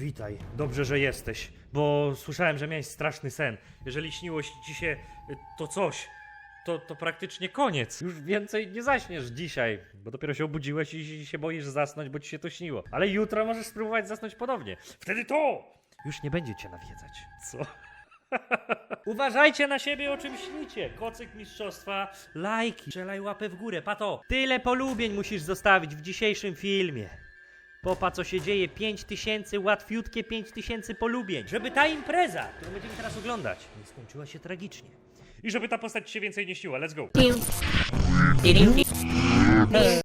Witaj, dobrze, że jesteś, bo słyszałem, że miałeś straszny sen. Jeżeli śniło ci się y, to coś, to, to praktycznie koniec. Już więcej nie zaśniesz dzisiaj, bo dopiero się obudziłeś i się boisz zasnąć, bo ci się to śniło. Ale jutro możesz spróbować zasnąć ponownie. Wtedy to już nie będzie cię nawiedzać. Co? Uważajcie na siebie, o czym śnicie. Kocyk mistrzostwa, lajki, strzelaj łapę w górę, pato. Tyle polubień musisz zostawić w dzisiejszym filmie. Popa co się dzieje, 5000, łatwiutkie 5000 polubień. Żeby ta impreza, którą będziemy teraz oglądać, nie skończyła się tragicznie. I żeby ta postać się więcej nie śniła, let's go.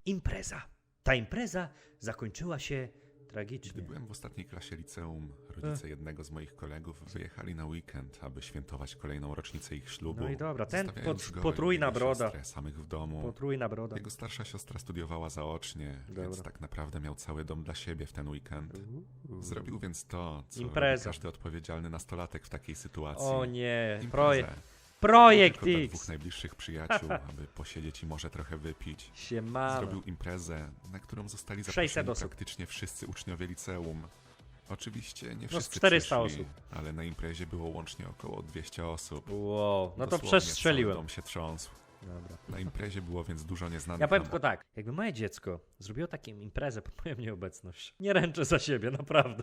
Impreza. Ta impreza zakończyła się tragicznie. Gdy byłem w ostatniej klasie liceum, rodzice jednego z moich kolegów wyjechali na weekend, aby świętować kolejną rocznicę ich ślubu. No i dobra, ten pot- potrójna broda. samych w domu. Potrójna broda. Jego starsza siostra studiowała zaocznie, więc Dobra. tak naprawdę miał cały dom dla siebie w ten weekend. Zrobił więc to, co Impreza. każdy odpowiedzialny nastolatek w takiej sytuacji. O nie, Imprezę. projekt. Tylko Projekt dla X. dwóch najbliższych przyjaciół, aby posiedzieć i może trochę wypić. Siemano. Zrobił imprezę, na którą zostali 600 zaproszeni osób. praktycznie wszyscy uczniowie liceum. Oczywiście nie No, wszyscy 400 przyszli, osób. ale na imprezie było łącznie około 200 osób. Wow, no to Dosłownie przestrzeliłem. Cały dom się trząsł. Dobra. Na imprezie było więc dużo nieznanych Ja powiem tylko tak, jakby moje dziecko zrobiło taką imprezę pod moją nieobecność, nie ręczę za siebie, naprawdę.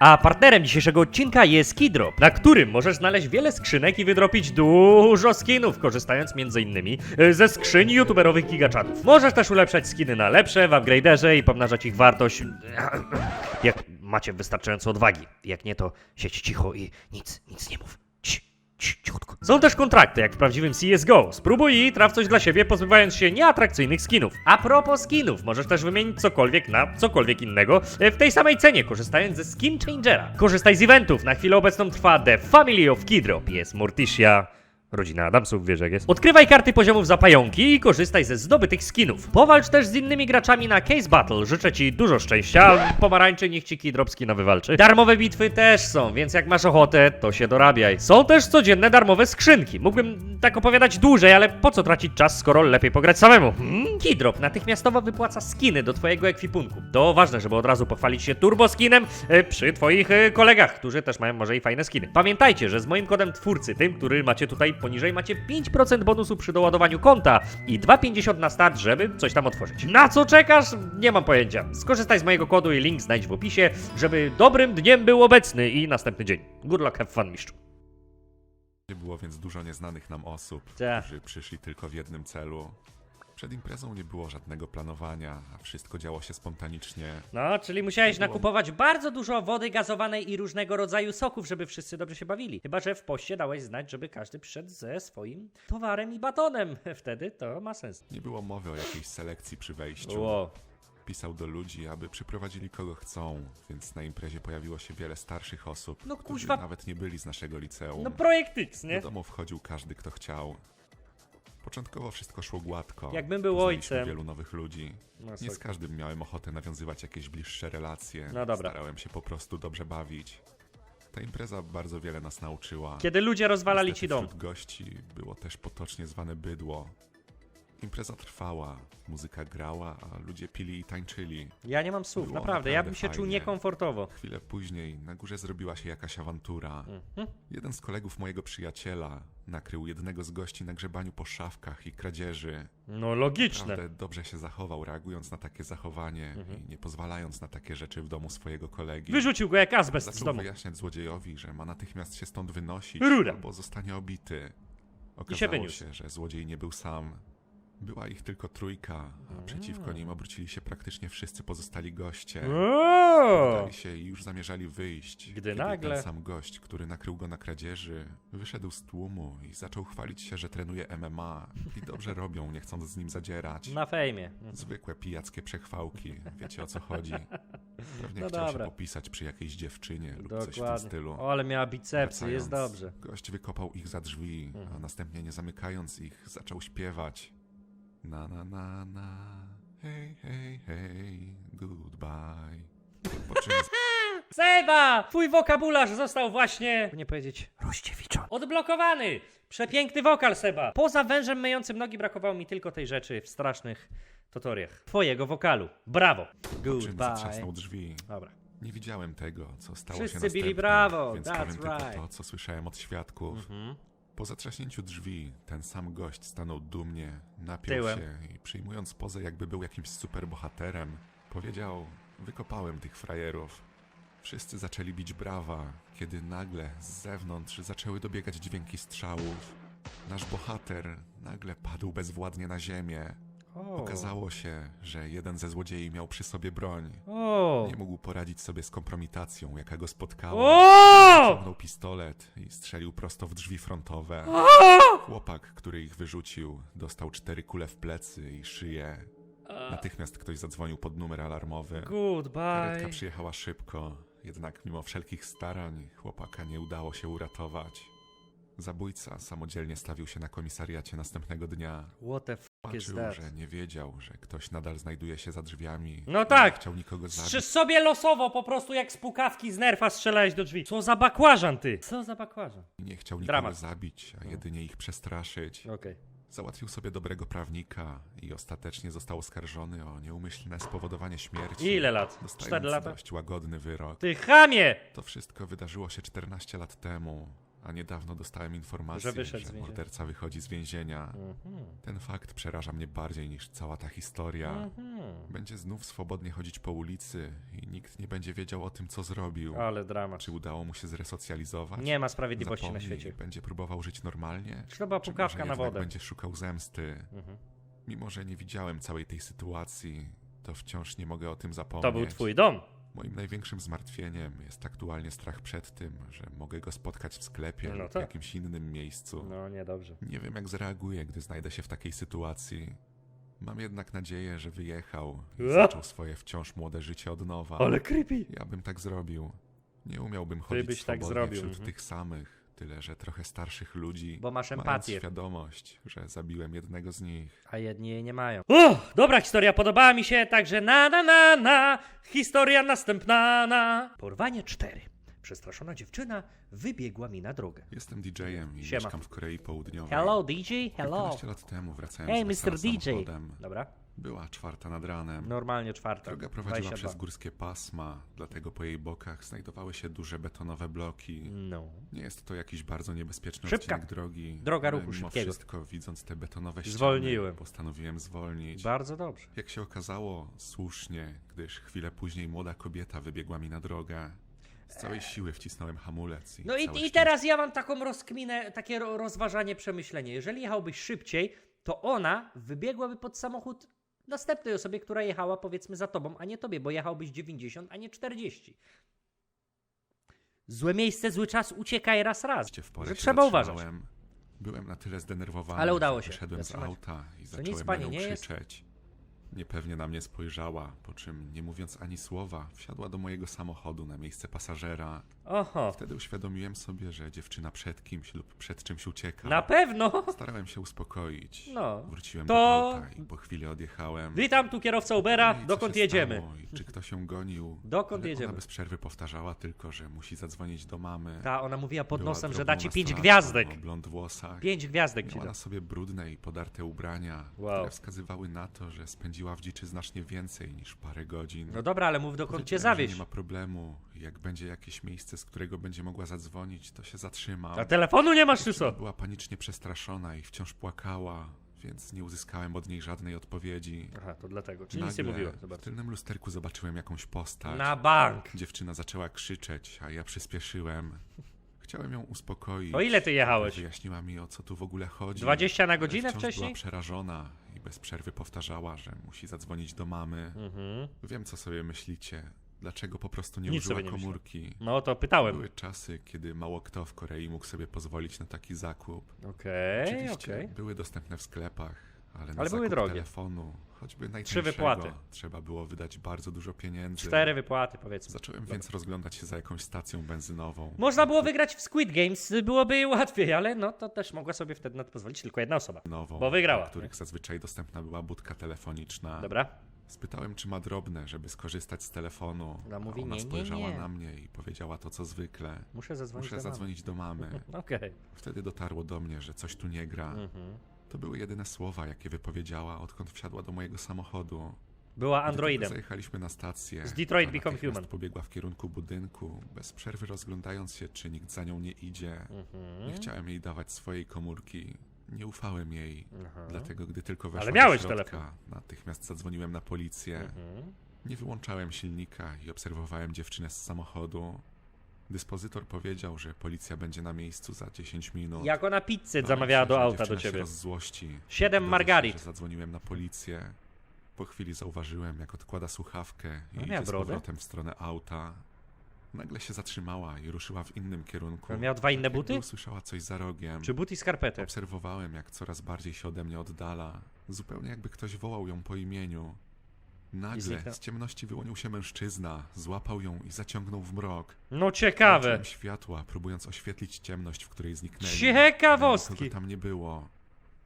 A partnerem dzisiejszego odcinka jest Kidrop, na którym możesz znaleźć wiele skrzynek i wydropić dużo skinów, korzystając m.in. ze skrzyń youtuberowych gigaczatów. Możesz też ulepszać skiny na lepsze w upgraderze i pomnażać ich wartość, jak macie wystarczająco odwagi. Jak nie, to siedź cicho i nic, nic nie mów. Są też kontrakty, jak w prawdziwym CSGO. Spróbuj i traf coś dla siebie, pozbywając się nieatrakcyjnych skinów. A propos skinów, możesz też wymienić cokolwiek na cokolwiek innego e, w tej samej cenie, korzystając ze Skin Changera. Korzystaj z eventów. Na chwilę obecną trwa The Family of Kidrop. Jest Morticia. Rodzina Adamsów, wiesz jak jest. Odkrywaj karty poziomów za pająki i korzystaj ze zdobytych skinów. Powalcz też z innymi graczami na Case Battle. Życzę ci dużo szczęścia. Pomarańczy niech ci Kidrop skina wywalczy. Darmowe bitwy też są, więc jak masz ochotę, to się dorabiaj. Są też codzienne darmowe skrzynki. Mógłbym tak opowiadać dłużej, ale po co tracić czas, skoro lepiej pograć samemu? Hmm? Kidrop natychmiastowo wypłaca skiny do twojego ekwipunku. To ważne, żeby od razu pochwalić się turbo skinem e, przy twoich e, kolegach, którzy też mają może i fajne skiny. Pamiętajcie, że z moim kodem twórcy, tym, który macie tutaj poniżej, macie 5% bonusu przy doładowaniu konta i 2,50 na start, żeby coś tam otworzyć. Na co czekasz? Nie mam pojęcia. Skorzystaj z mojego kodu i link znajdź w opisie, żeby dobrym dniem był obecny i następny dzień. Good luck, have fun, mistrzu. było więc dużo nieznanych nam osób, Tak. którzy przyszli tylko w jednym celu. Przed imprezą nie było żadnego planowania, a wszystko działo się spontanicznie. No, czyli musiałeś Było- nakupować bardzo dużo wody gazowanej i różnego rodzaju soków, żeby wszyscy dobrze się bawili. Chyba, że w poście dałeś znać, żeby każdy przyszedł ze swoim towarem i batonem. Wtedy to ma sens. Nie było mowy o jakiejś selekcji przy wejściu. Ło. Pisał do ludzi, aby przyprowadzili kogo chcą, więc na imprezie pojawiło się wiele starszych osób, No którzy kuźwa- nawet nie byli z naszego liceum. No projekt X, Do nie? domu wchodził każdy, kto chciał. Początkowo wszystko szło gładko. Jakbym był Poznaliśmy ojcem. wielu nowych ludzi. No, Nie z każdym miałem ochotę nawiązywać jakieś bliższe relacje. No dobra. Starałem się po prostu dobrze bawić. Ta impreza bardzo wiele nas nauczyła. Kiedy ludzie rozwalali Niestety ci dom. Wśród gości było też potocznie zwane bydło. Impreza trwała, muzyka grała, a ludzie pili i tańczyli. Ja nie mam słów, Było naprawdę. Ja bym się czuł fajnie. niekomfortowo. Chwilę później na górze zrobiła się jakaś awantura. Mhm. Jeden z kolegów mojego przyjaciela nakrył jednego z gości na grzebaniu po szafkach i kradzieży. No logiczne. Naprawdę dobrze się zachował, reagując na takie zachowanie i nie pozwalając na takie rzeczy w domu swojego kolegi. Wyrzucił go jak azbest z Zaczął domu. wyjaśniać złodziejowi, że ma natychmiast się stąd wynosić, Rura. albo zostanie obity. się Okazało wyniósł. się, że złodziej nie był sam. Była ich tylko trójka, a przeciwko nim obrócili się praktycznie wszyscy pozostali goście. O! Dali się i już zamierzali wyjść. Gdy nagle- ten sam gość, który nakrył go na kradzieży, wyszedł z tłumu i zaczął chwalić się, że trenuje MMA i dobrze robią, nie chcąc z nim zadzierać. Na fejmie. Zwykłe pijackie przechwałki, wiecie o co chodzi. Pewnie No chciał dobra. się popisać przy jakiejś dziewczynie lub coś w tym Dokładnie. stylu. O, ale miała bicepsy, jest dobrze. Mhm. Gość wykopał ich za drzwi, a następnie nie zamykając ich, zaczął śpiewać. Na na na na, hej hej hej, goodbye. Po czym Seba! Twój wokabularz został właśnie, nie powiedzieć, rozdziewiczony. Odblokowany! Przepiękny wokal, Seba. Poza wężem myjącym nogi brakowało mi tylko tej rzeczy w strasznych tutoriach. Twojego wokalu. Brawo. po czym Goodbye. zatrzasnął drzwi. Dobra. Nie widziałem tego, co stało Wszyscy się bili następnie, brawo, więc that's powiem tylko right. to, co słyszałem od świadków. Mhm. Po zatrzaśnięciu drzwi, ten sam gość stanął dumnie, napiął Tyłem. się i przyjmując pozę, jakby był jakimś superbohaterem, powiedział: Wykopałem tych frajerów. Wszyscy zaczęli bić brawa, kiedy nagle z zewnątrz zaczęły dobiegać dźwięki strzałów. Nasz bohater nagle padł bezwładnie na ziemię. O. Okazało się, że jeden ze złodziei miał przy sobie broń. Nie mógł poradzić sobie z kompromitacją, jaka go spotkała. O! Ciągnął pistolet i strzelił prosto w drzwi frontowe. Chłopak, który ich wyrzucił, dostał cztery kule w plecy i szyję. Natychmiast ktoś zadzwonił pod numer alarmowy. Karetka Goodbye. przyjechała szybko, jednak mimo wszelkich starań chłopaka nie udało się uratować. Zabójca samodzielnie stawił się na komisariacie następnego dnia. What the fuck is Patrzył, that? że nie wiedział, że ktoś nadal znajduje się za drzwiami. No i tak. Nie chciał nikogo zabić. Strzyż sobie losowo, po prostu jak z pukawki z nerfa strzelałeś do drzwi. Co za bakłażan ty? Co za bakłażan? Nie chciał nikogo Dramat. zabić, a jedynie ich przestraszyć. Okej. Załatwił sobie dobrego prawnika i ostatecznie został oskarżony o nieumyślne spowodowanie śmierci. Ile lat? Dostając Cztery lata? dość łagodny wyrok. Ty chamie! To wszystko wydarzyło się 14 lat temu, a niedawno dostałem informację, Że że morderca wychodzi z więzienia. Mhm. Ten fakt przeraża mnie bardziej niż cała ta historia. Mhm. Będzie znów swobodnie chodzić po ulicy i nikt nie będzie wiedział o tym, co zrobił. Ale dramat. Czy udało mu się zresocjalizować? Nie ma sprawiedliwości na Zapomni, świecie. Będzie próbował żyć normalnie? Czy pukawka na wodę? będzie szukał zemsty? Mhm. Mimo, że nie widziałem całej tej sytuacji, to wciąż nie mogę o tym zapomnieć. To był twój dom. Moim największym zmartwieniem jest aktualnie strach przed tym, że mogę go spotkać w sklepie No lub w tak. jakimś innym miejscu. No, niedobrze. Nie wiem, jak zareaguję, gdy znajdę się w takiej sytuacji. Mam jednak nadzieję, że wyjechał i zaczął swoje wciąż młode życie od nowa. Ale creepy. Ja bym tak zrobił. Nie umiałbym chodzić byś tak swobodnie zrobił, wśród mhm. tych samych, tyle że trochę starszych ludzi. Bo masz empatię. świadomość, że zabiłem jednego z nich. A jedni jej nie mają. Uff, dobra historia, podobała mi się, także na na na na. Historia następna na. Porwanie 4. Przestraszona dziewczyna wybiegła mi na drogę. Jestem DJ-em i Siema. mieszkam w Korei Południowej. Hello DJ, hello. Kilkanaście lat temu wracałem Hey z Mr. DJ. samochodem. Dobra, Była czwarta nad ranem. normalnie czwarta. Droga prowadziła 22. przez górskie pasma, dlatego po jej bokach znajdowały się duże betonowe bloki. No. Nie jest to jakiś bardzo niebezpieczny Szybka. odcinek drogi. Droga ruchu mimo szybkiego. wszystko, widząc te betonowe ściany, Zwolniłem. postanowiłem zwolnić. Bardzo dobrze. Jak się okazało, słusznie, gdyż chwilę później młoda kobieta wybiegła mi na drogę. Z całej siły wcisnąłem hamulec i No i, i teraz ja mam taką rozkminę, takie ro- rozważanie, przemyślenie. Jeżeli jechałbyś szybciej, to ona wybiegłaby pod samochód następnej osobie, która jechała powiedzmy za tobą, a nie tobie, bo jechałbyś 90, a nie 40. Złe miejsce, zły czas, uciekaj raz raz. W porę Że trzeba uważać. Byłem na tyle zdenerwowany, Ale udało się wyszedłem z auta i nic, zacząłem na panie, nią nie jest. krzyczeć. Niepewnie na mnie spojrzała, po czym, nie mówiąc ani słowa, wsiadła do mojego samochodu na miejsce pasażera. Oho, Wtedy uświadomiłem sobie, że dziewczyna przed kimś lub przed czymś ucieka. na pewno. Starałem się uspokoić. No. Wróciłem To- do auta i po chwili odjechałem. Witam, tu kierowca Ubera, No i co dokąd się jedziemy? Stało? I czy ktoś ją gonił? Dokąd Ale jedziemy? Ona bez przerwy powtarzała tylko, że musi zadzwonić do mamy. Ta, ona mówiła pod Była nosem, że drobną da ci pięć nastolatką gwiazdek. O blond włosach. Pięć gwiazdek ci Miała da. na sobie brudne i podarte ubrania, Wow. które wskazywały na to, że spędziła w dziczy znacznie więcej niż parę godzin. No dobra, ale mów dokąd cię Powiedziałem, że zawieźć. Nie ma problemu. Jak będzie jakieś miejsce, z którego będzie mogła zadzwonić, to się zatrzymam. A telefonu nie masz czy co? Była panicznie przestraszona i wciąż płakała, więc nie uzyskałem od niej żadnej odpowiedzi. Aha, to dlatego. Czyli nic nie Nagle mówiła. w tylnym lusterku zobaczyłem jakąś postać. Na bank. Dziewczyna zaczęła krzyczeć, a ja przyspieszyłem. Chciałem ją uspokoić. O ile ty jechałeś? Wyjaśniła mi, o co tu w ogóle chodzi. 20 na godzinę wciąż wcześniej? była przerażona i bez przerwy powtarzała, że musi zadzwonić do mamy. Mhm. Wiem, co sobie myślicie. Dlaczego po prostu nie Nic użyła nie myślę. komórki? No to pytałem. Były czasy, kiedy mało kto w Korei mógł sobie pozwolić na taki zakup. Okej, Oczywiście okej. były dostępne w sklepach, ale na Ale były drogie. telefonu, choćby najtańszego, wypłaty. trzeba było wydać bardzo dużo pieniędzy. Cztery wypłaty powiedzmy. Zacząłem Dobra. więc rozglądać się za jakąś stacją benzynową. Można było wygrać w Squid Games, byłoby łatwiej, ale no to też mogła sobie wtedy na to pozwolić tylko jedna osoba. Nową, Bo wygrała, na których zazwyczaj dostępna była budka telefoniczna. Dobra? Spytałem, czy ma drobne, żeby skorzystać z telefonu. Ona a mówi, ona nie, spojrzała nie. na mnie i powiedziała to, co zwykle. Muszę zadzwonić Muszę do mamy. zadzwonić do mamy. Okej. Wtedy dotarło do mnie, że coś tu nie gra. Mhm. To były jedyne słowa, jakie wypowiedziała, odkąd wsiadła do mojego samochodu. Była Gdy androidem. Zajechaliśmy na stację. Z Detroit a Become Human. pobiegła w kierunku budynku, bez przerwy rozglądając się, czy nikt za nią nie idzie. Mhm. Nie chciałem jej dawać swojej komórki. Nie ufałem jej. Aha. Dlatego, gdy tylko weszła Ale miałeś do środka, telefon. natychmiast zadzwoniłem na policję. Mhm. Nie wyłączałem silnika i obserwowałem dziewczynę z samochodu. Dyspozytor powiedział, że policja będzie na miejscu za 10 minut. Jak ona pizzę zamawiała się, do auta do się ciebie. rozzłości. Siedem Dowie się, margarit. że Zadzwoniłem na policję. Po chwili zauważyłem, jak odkłada słuchawkę i miała idzie z powrotem w stronę auta. Nagle się zatrzymała i ruszyła w innym kierunku. Miał dwa inne buty? Usłyszała coś za rogiem. Czy but i skarpety? Obserwowałem, jak coraz bardziej się ode mnie oddala. Zupełnie jakby ktoś wołał ją po imieniu. Nagle z ciemności wyłonił się mężczyzna, złapał ją i zaciągnął w mrok. No ciekawe. Światła, próbując oświetlić ciemność, w której zniknęli. Ciekawostki. Nikogo tam nie było.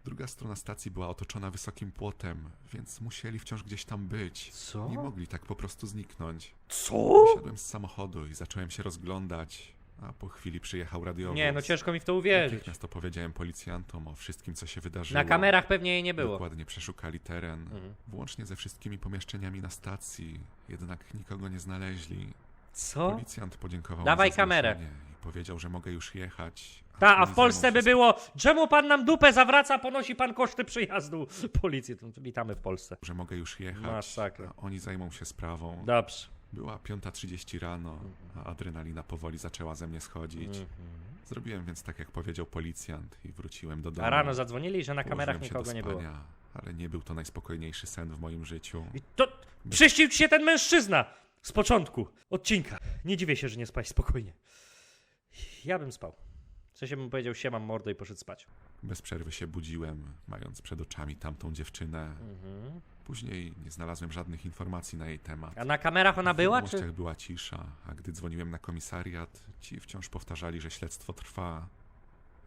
Druga strona stacji była otoczona wysokim płotem, więc musieli wciąż gdzieś tam być. Co? Nie mogli tak po prostu zniknąć. Co? Wysiadłem z samochodu i zacząłem się rozglądać, a po chwili przyjechał radiowóz. Nie, no ciężko mi w to uwierzyć. Natychmiast opowiedziałem policjantom o wszystkim, co się wydarzyło. Na kamerach pewnie jej nie było. Dokładnie przeszukali teren, Mhm. włącznie ze wszystkimi pomieszczeniami na stacji, jednak nikogo nie znaleźli. Co? Policjant podziękował Dawaj mi za kamerę. zgłoszenie powiedział, że mogę już jechać. Ta, a w Polsce by było, czemu pan nam dupę zawraca, ponosi pan koszty przyjazdu policji. To Witamy w Polsce. że mogę już jechać, Masakra. a oni zajmą się sprawą. Dobrze. Była 5.30 rano, a adrenalina powoli zaczęła ze mnie schodzić. Mhm. Zrobiłem więc tak, jak powiedział policjant i wróciłem do domu. A rano zadzwonili, że na kamerach nikogo do nie było. spania, Ale nie był to najspokojniejszy sen w moim życiu. I to przyścił ci się ten mężczyzna z początku odcinka. Nie dziwię się, że nie spałeś spokojnie. Ja bym spał. W sensie bym powiedział, siemam mordę i poszedł spać. Bez przerwy się budziłem, mając przed oczami tamtą dziewczynę. Mhm. Później nie znalazłem żadnych informacji na jej temat. A na kamerach ona była, W czy... wiadomościach była cisza, a gdy dzwoniłem na komisariat, ci wciąż powtarzali, że śledztwo trwa.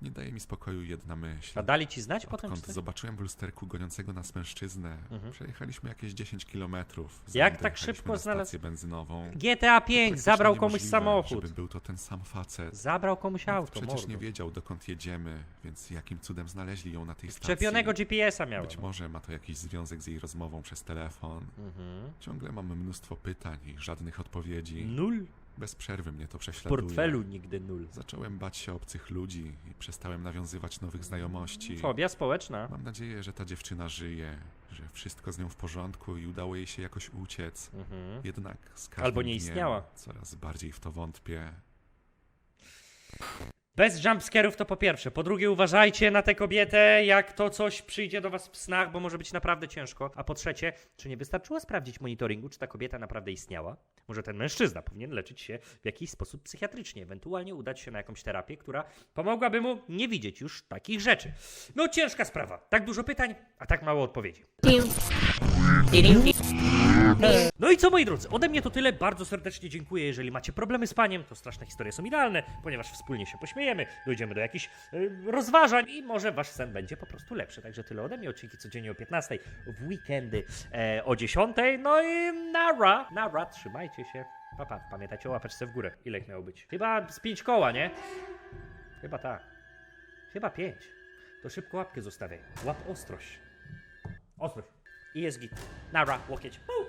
Nie daje mi spokoju jedna myśl. A dali ci znać potem, czy Odkąd zobaczyłem w lusterku goniącego nas mężczyznę, Mhm. przejechaliśmy jakieś 10 kilometrów. Jak tak szybko na znalazł- benzynową. GTA 5 Praktycznie zabrał komuś samochód. Żeby był to ten sam facet. Zabrał komuś auto, Przecież mordo. nie wiedział, dokąd jedziemy, więc jakim cudem znaleźli ją na tej stacji. Wczepionego GPS-a miałem. Być może ma to jakiś związek z jej rozmową przez telefon. Mhm. Ciągle mam mnóstwo pytań i żadnych odpowiedzi. Nul. Bez przerwy mnie to prześladuje. portfelu nigdy nul. Zacząłem bać się obcych ludzi i przestałem nawiązywać nowych znajomości. Fobia społeczna. Mam nadzieję, że ta dziewczyna żyje, że wszystko z nią w porządku i udało jej się jakoś uciec. Mhm. Jednak z każdym Albo nie istniała. Coraz bardziej w to wątpię. Bez jumpscarów to po pierwsze. Po drugie, uważajcie na tę kobietę, jak to coś przyjdzie do was w snach, bo może być naprawdę ciężko. A po trzecie, czy nie wystarczyło sprawdzić monitoringu, czy ta kobieta naprawdę istniała? Może ten mężczyzna powinien leczyć się w jakiś sposób psychiatrycznie, ewentualnie udać się na jakąś terapię, która pomogłaby mu nie widzieć już takich rzeczy. No ciężka sprawa. Tak dużo pytań, a tak mało odpowiedzi. No i co moi drodzy, ode mnie to tyle. Bardzo serdecznie dziękuję. Jeżeli macie problemy z paniem, to straszne historie są idealne, ponieważ wspólnie się pośmiejemy, dojdziemy do jakichś y, rozważań i może wasz sen będzie po prostu lepszy. Także tyle ode mnie. Odcinki codziennie o 15, w weekendy e, o 10. No i nara, nara, trzymajcie się. Papa, pamiętajcie o łapeczce w górę. Ile miało być? Chyba z 5 koła, nie? Chyba tak. Chyba 5. To szybko łapkę zostawiaj. Łap ostrość. Ostrość. I jest git. Nara, łokieć. Pum.